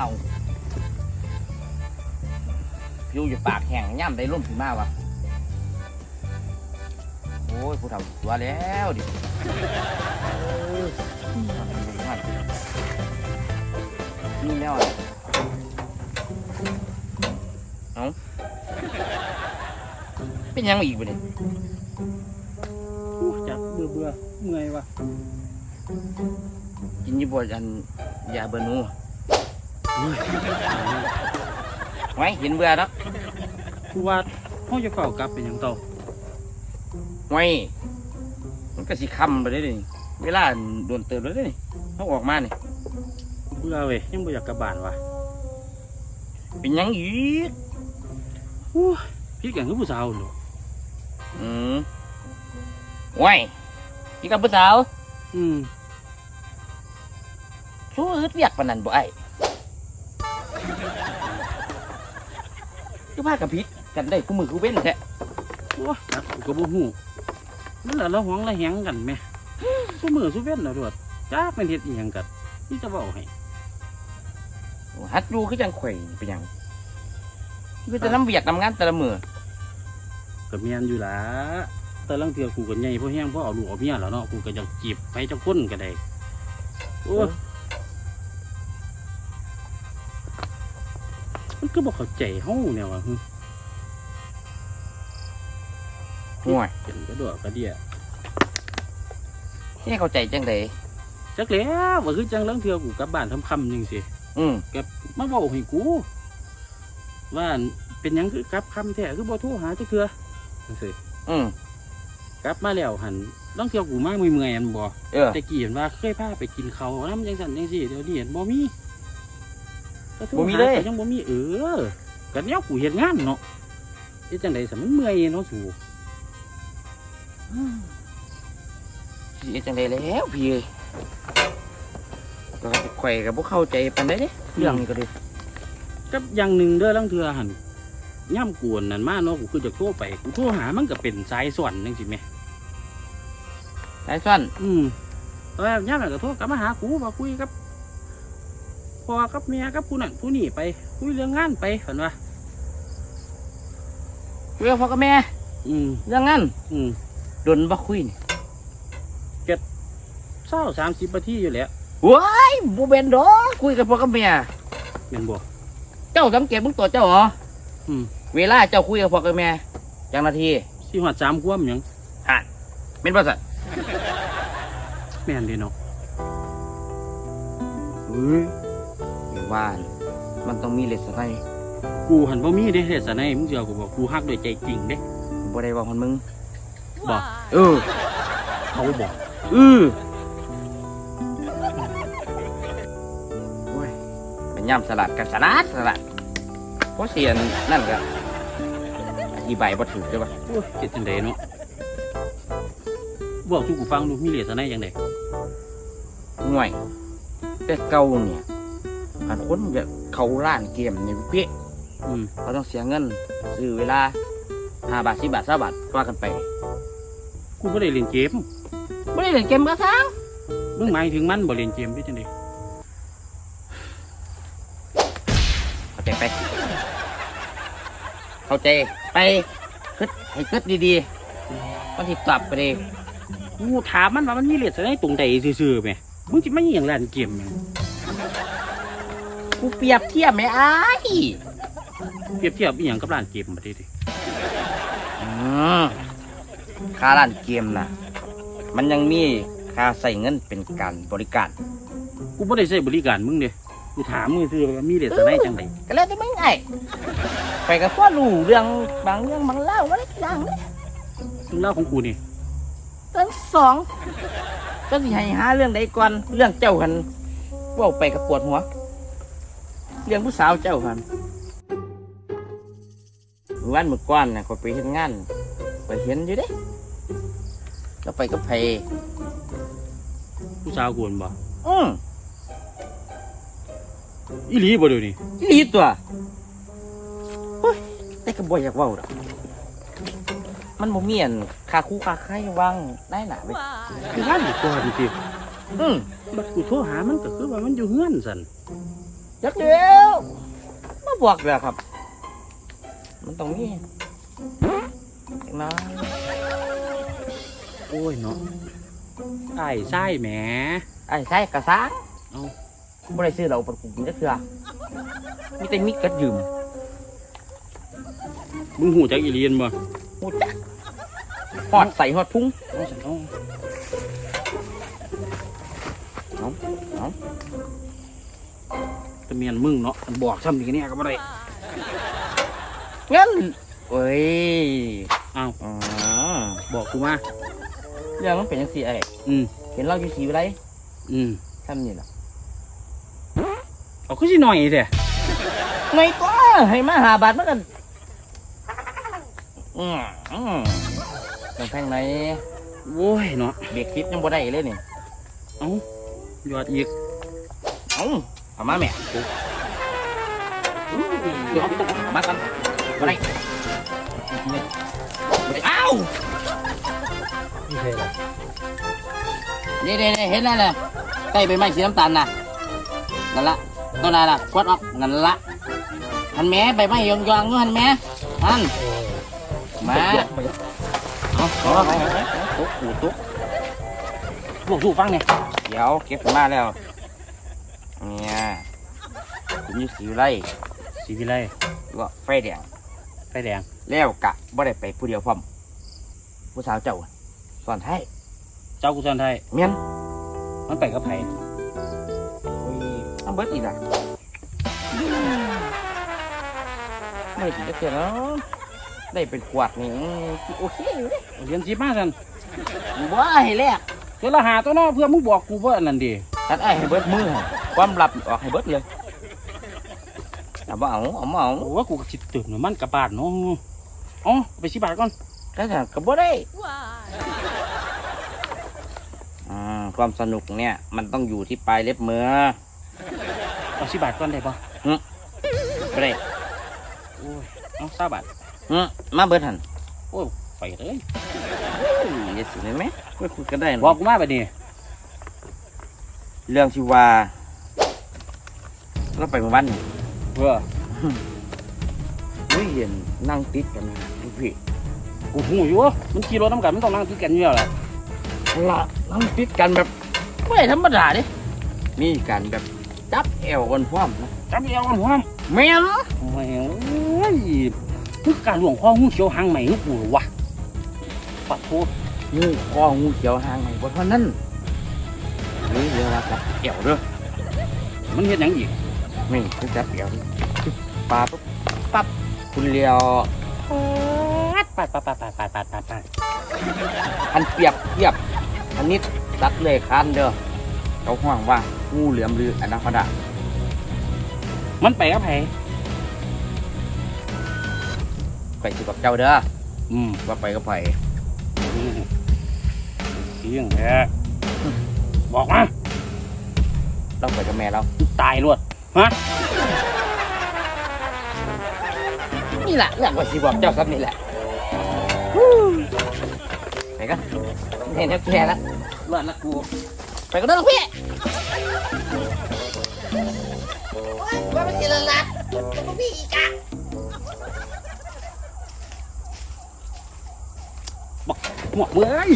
เอาผิวอยู่ปากแห้งย่ำได้ร่มขึ้นมาวะโอ้ยผู้เฒ่าตัวแล้วดิเออนี่แนวอะไรเอาเป็นยังอีกบ่เนี่ยอู้จับเบื่อเบื่อเมื่อยวะกินอยี่บอันยาเบอร์นูอุ้ย ไว้เห็นเบื่อแล้วกูว่าเขาจะเฝ้ากลับเป็นหยังเต่าไว้มันก็สิคำไปได้เลยเวลาโดนเติมแล้วนี่เขาออกมาเนี่ยเบื่อเว้ยยังบ่อยากกลับบ้านวะเป็นหยังอีกอู้พี่แก่งคือผู้สาวเหรออืมไว้พี่กับผู้สาวอืม สู้อึดเรียกปานนันบ่ไอ้ คือพากับพิษกันได้กูมือกูเว้นแท้โอ้จับกูก็บ่ฮู้มันละละหวงละแหงกันแหม่สู้มือสู้เว้นแล้วด้วยจักเป็นเฮ็ดอีหยังกันนี่จะเว้าให้ฮัดดูคือจังไข่เป็นหยังคือจะน้ำเวียกน้ำงานแต่ละมือก็แม่นอยู่ล่ะแต่ลังเทื่อกูก็ใหญ่พอแห้งพอเอาลูกเอาเมียแล้วเนาะกูก็อยากจีบไปจักคนก็ได้โอ้ มันก็บ่เข้าใจเฮาแนวว่าหึห่วยเป็นกระโดดกระเดียนี่เข้าใจจังไดจักแล้วว่าคือจังลังเทื่อกูกลับบ้านทำคำจังสิอืมมาบอกให้กู ว่าเป็นหยังคือกลับคำแท้คือบ่โทรหาจักเทื่อจังซี่อืมกลับมาแล้วหันลังเทื่อกูมาเมื่อยๆอันบ่เออแต่กี้เห็นว่าเคยพาไปกินเขาวนำจังซั่นจังซี่เดี๋ยวนี้เห็นบ่มี ก็โทรบ่มีหาเลย ก็ยังบ่มีเออกันแนวกูเฮ็ดงานเนาะเฮ็ดจังได๋ซะมันเมื่อยเนาะสูสิเฮ็ดจังไดแล้วพี่เอ้ยก็ไข่กับพวกเข้าใจปานใดเด้เรื่องนี้ก็เลยกับอย่างหนึ่งเด้อลังเทื่อหันย่ำกวนนั่นมาเนาะกูคือจะโทรไปกูโทรหามันก็เป็นสายส่วนจังซี่แหม สายสั้นอืมตอนแรกย่ำนั่นก็โทรกลับมาหากูมาคุยกับพ่ อกับเมียกับผู้นั่นผู้นี่ไปคุยเรื่องงานไปฝันว่าคุยกับพ่อกับแม่อืมเรื่องนั้นอืมโดนบ่คุยนี่เศร้าสามสิบนาทีอยู่แหล้วว้ายบ่เป็นดอกคุยกับพ่อกับแม่แม่นบอกเจ้าสังเกตมึงตัวเจ้าเหรออืมเวลาเจ้าคุยกับพ่อกับแม่จังนาทีสี่หัดสามคว่ำหยังเป็นประสัทแม่นเดีเนาะเฮ้ยไม่ ว่าเลยมันต้องมีเลสไนกูหันบ่มีเด้เฮ็ดซะในมึงสิเอากูบอกกูฮักด้วยใจจริงเด้บ่ได้ว่าคนมึงบอกเออ เขาบอกเออโอ้ยเป็นย่ำสลัดกันสลัดสลัดเพราะเสียนนั่นก็อธิบายบ่ถูกใช่ปะโอ้ยเฮ็ดจังไดเนาะบอกทุกกูฟังดูมีเหลือซะในจังไดห่วยแต่เก่าเนี่ย อันคนจะเขาร้านเกมในเป๊ะอืมเขาต้องเสียเงินซื้อเวลาห้าบาทสิบาทสาบาทว่ากันไป กูบ่ได้เล่นเกมไม่ได้เล่นเกมก็ซังมึงหมายถึงมันบ่เล่นเกมได้จังไดเข้าใจไป เข้าใจไปคิดให้คิดดีๆมันติดตอบไปเลยกูถามมันว่ามันมีเหลือซะในตรงใดซื่อๆแหมมึงสิมาอหย่างเล่นเกมแหม กูเปรียบเทียบไหมอ้ายเปรียบเทียบอีหยังกับร้านเกมบ่ได้ดิอืมค่าร้านเกมนะมันยังมีค่าใส่เงินเป็นการบริการ กูบ่ได้ใช้บริการมึงเด้กูถามมึงซื่อว่ามีเหลือซะในจังไดก็แล้วแต่มึงไงไปกับพ่อรู้เรื่องบางเรื่องบางเล่าอะไรอย่างนี้ซึ่งเล่าของกูนี่ทั้งสองก็สิให้หาเรื่องใดก่อนเรื่องเจ้าหันเว่าไปกับปวดหัว เรื่องผู้สาวเจ้าหันเมื่อวันเมื่อก่อนนะก็ไปเห็นงานไปเห็นอยู่เด้ก็ไปกับไผผู้สาวกวนบ่อืมอีหลีบ่เดี๋ยวนี้อีหลีตัวโอ้ยแต่ก็บ่อยากเว้าดอกมันบ่มีอันค่าคู่ค่าไข่วางได้หนาไปคือร้านอยู่ก่อนติอืมบัดกูโทรหามันก็คือว่ามันอยู่เฮือนซั่น จักเดียวมาบอกเลยครับ มันต้องมีจังนะโอ้ยเนาะไอ้ไส้แหมไอ้ใช่กระซังเอาบ่ได้ซื้อเราประกุมจักเทื่อมีแต่มิกกัดยืมมึงหูจักอีเลียนบ่หูจักหอดใส่หอดพุงเอาฉันเอาเอา เมียนมึงเนาะมันบอกซ้ำอีกเนี่ยก็บ่ได้งั้นเอ้ยเอาอ๋อบอกกูมาเรื่องมันเป็นยังสี่ไอ้อืมเห็นเราอยู่สีอะไรอืมทำนี่ล่ะเอาขึ้นสิหน่อยเถอะไงตัวให้มาหาบาทมันกันอืมอืมต้องแพงไหนโว้ยเนาะเบรกฟิตยังบ่ได้เลยนี่เอายอดอีกเอ้า thoải mái mẹ được không thoải mái ăn vào đây ao như thế này đây đây đây hết này nè tay bên mày xì น้ำตาลน่ะนั่นละตัวนั้นล่ะควัดออกนั่นละหันแม่ไปไม่ยองยองนู้หันแม่หันมาเอาเอาตุ๊กหูตุ๊กลูกดูฟังเนี่ยเดี๋ยวเก็บมาแล้วเนี่ย ผมอยู่สีไรสีวิไลว่าไฟแดงไฟแดง แล้วกะบ่ได้ไปผู้เดียวพร้อมผู้สาวเจ้าสอนให้เจ้ากุศลไทยเมียนมันไปกับไผโอ้ยต้องเบิดอีกอะไม่ถึงจะเสียแล้วได้เป็นขวดนี่โอเคอยู่เด้เอาเรียนสิบมาสันว้าให้แลกเดี๋ยวละหาตัวเนาะเพื่อมึงบอกกูว่าอันนั้นดิตัดไอ้ให้เบิดมือให้ความลับออกให้เบิดเลย เอาบ่เอาเอาบ่เอาโอ้ว่ากูก็จิตตื่นเหมือนมันกลับบ้านเนาะอ๋อไปสิบาทก่อนก็จะก็บ่ได้อืมความสนุกเนี่ย มันต้องอยู่ที่ปลายเล็บมือเอาสิบาทก่อนได้ปะบ่ได้โอ้ยเอาสาบาทอืมมาเบิดหันโอ้ยไปเลยเฮ้ยอย่าสิได้ไหมคุยคุยกันได้นะบอกกูมาไปดิเรื่องที่ว่าเราไปเมื่อวันนี่ เพื่อเฮ้ยเห็นนั่งติดกันนะลูกพี่กูหูอยู่ว่ามันขี่รถน้ำกันมันต้องนั่งติดกันอยู่แล้วแหละละนั่งติดกันแบบไม่ธรรมดาเดิมีการแบบจับแอวกันพร้อมนะจับเอวกันหัวแม่นโอ้ยโอ้ยมึงการหลวงพ่อหูเขียวหางใหม่ลูกกูเหรอวะปัดโทษงูคองูเขียวหางไงบนเท่านั้นนี่เรียกว่าจับแอวเด้อมันเห็นยังอีก ไม่คือจับแอวปลาปุ๊บปั๊บคุณเลียวปัดปัดปัดปัดปัดปัดปัดปัดอันเปรียบเทียบอันนี้ตัดเลยคันเด้อเขาห่วงว่างูเหลือมหรืออนาคอนดามันไปกับไผไปสิกับเจ้าเด้ออืมว่าไปกับไผเสียงแท้บอกมาเราไปกับแม่เราตายรวด นี่แหละเรื่องว่าสิบอกเจ้าครับนี่แหละไปกันเห็นแล้วแก่แล้วรวดละกูไปกันเด้อลูกพี่ว่ามันสิละลัดลูกพี่อีกอะหัวเมื่อย